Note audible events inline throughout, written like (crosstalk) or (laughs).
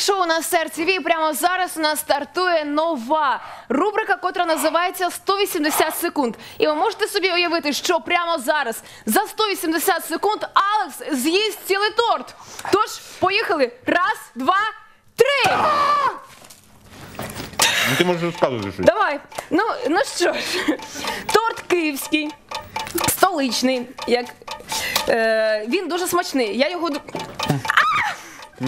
Шоу на серці Вій. Прямо зараз у нас стартує нова рубрика, котра називається 180 секунд. І ви можете собі уявити, що прямо зараз за 180 секунд Алекс з'їсть цілий торт. Тож, поїхали. Раз, два, три. Ну ти можеш розказувати щось. Давай. Ну, ну що ж, торт київський, столичний. Як, е, він дуже смачний. Я його. А!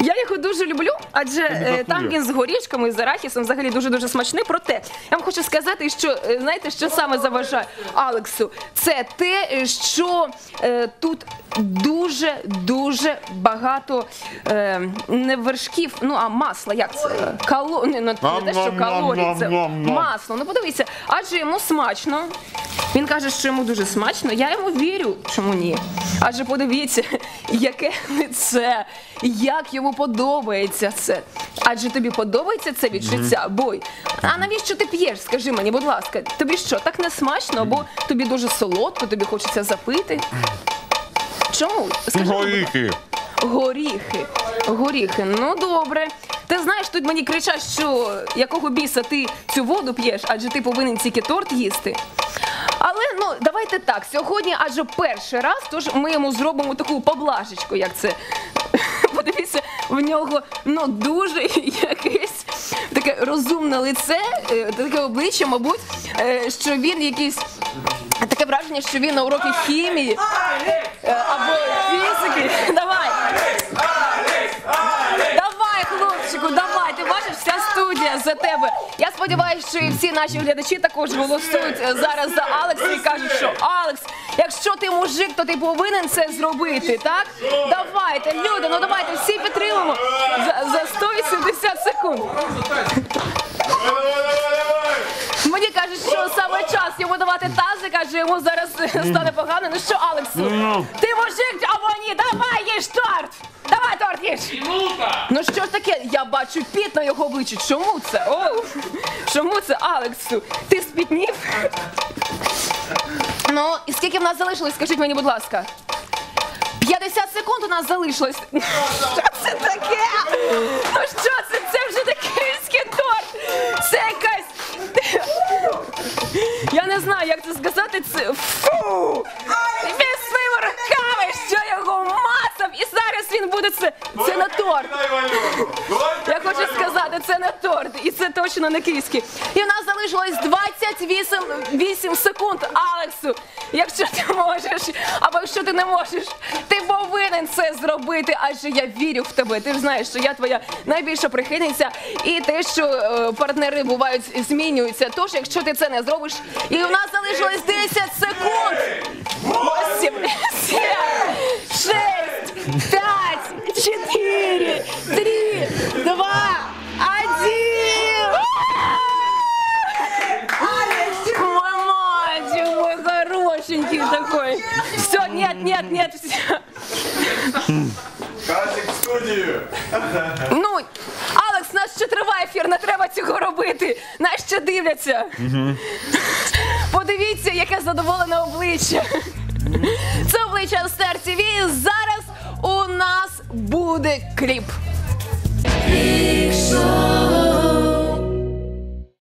Я його дуже люблю, адже е, там він з горішками, з арахісом взагалі дуже дуже смачний. Проте я вам хочу сказати, що е, знаєте, що саме заважає Алексу? Це те, е, що е, тут дуже дуже багато е, не вершків, ну а масла. Як це? Кало... Не, не, не те, що калорії, це масло. Ну подивіться, адже йому смачно. Він каже, що йому дуже смачно. Я йому вірю, чому ні. Адже подивіться, (laughs) яке лице, як йому подобається це. Адже тобі подобається це відчуття, бой. А навіщо ти п'єш? Скажи мені, будь ласка, тобі що, так не смачно, або тобі дуже солодко, тобі хочеться запити? Чому? Скажи, мені, Горіхи. Горіхи. Горіхи. Ну добре. Ти знаєш, тут мені кричать, що якого біса ти цю воду п'єш, адже ти повинен тільки торт їсти. Але ну давайте так. Сьогодні, адже перший раз, тож ми йому зробимо таку поблажечку, як це. (laughs) Подивіться, в нього ну дуже якесь таке розумне лице, е, таке обличчя, мабуть, е, що він якийсь таке враження, що він на уроки хімії е, або фізики. Давай. Давай, хлопчику, давай. Ти бачиш, вся студія за тебе. Я сподіваюся, що і всі наші глядачі також голосують е, зараз за Алекса і кажуть, що Алекс, якщо ти мужик, то ти повинен це зробити, так? Давайте, люди, ну давайте всі підтримуємо за, за 180 секунд. Мені кажуть, що саме час йому давати тазик, адже йому зараз стане погано. Ну що, Алексу? Ну. Ти мужик або ні? Давай їж торт! Давай торт їж! Ну що ж таке? Я бачу піт на його обличчі. Чому це? О, чому це, Алексу? Ти спітнів? Ну, і скільки в нас залишилось, скажіть мені, будь ласка. 50 секунд у нас залишилось. Що це таке? Ну що це? Це вже не київський торт. Це якась. Я не знаю, як це сказати. Це фу! Своїми руками, що його мацав, зараз він буде це. Це не торт. Я хочу сказати, це не торт, і це точно не київський. І в нас залишилось 28 8 секунд, Алексу. Якщо ти можеш, або якщо ти не можеш, ти повинен це зробити, адже я вірю в тебе. Ти ж знаєш, що я твоя найбільша прихильниця, і те, що е, партнери бувають змінюються. Тож, якщо ти це не зробиш, і в нас залишилось 10 секунд. 8, 7, 6, 5, такой. Все, нет, нет, нет, все. Казик в студію. Ну, Алекс, нас ще триває ефір, не треба цього робити. Нас ще дивляться. Подивіться, яке задоволене обличчя. Це обличчя Стар ТВ. Зараз у нас буде кліп. Шоу.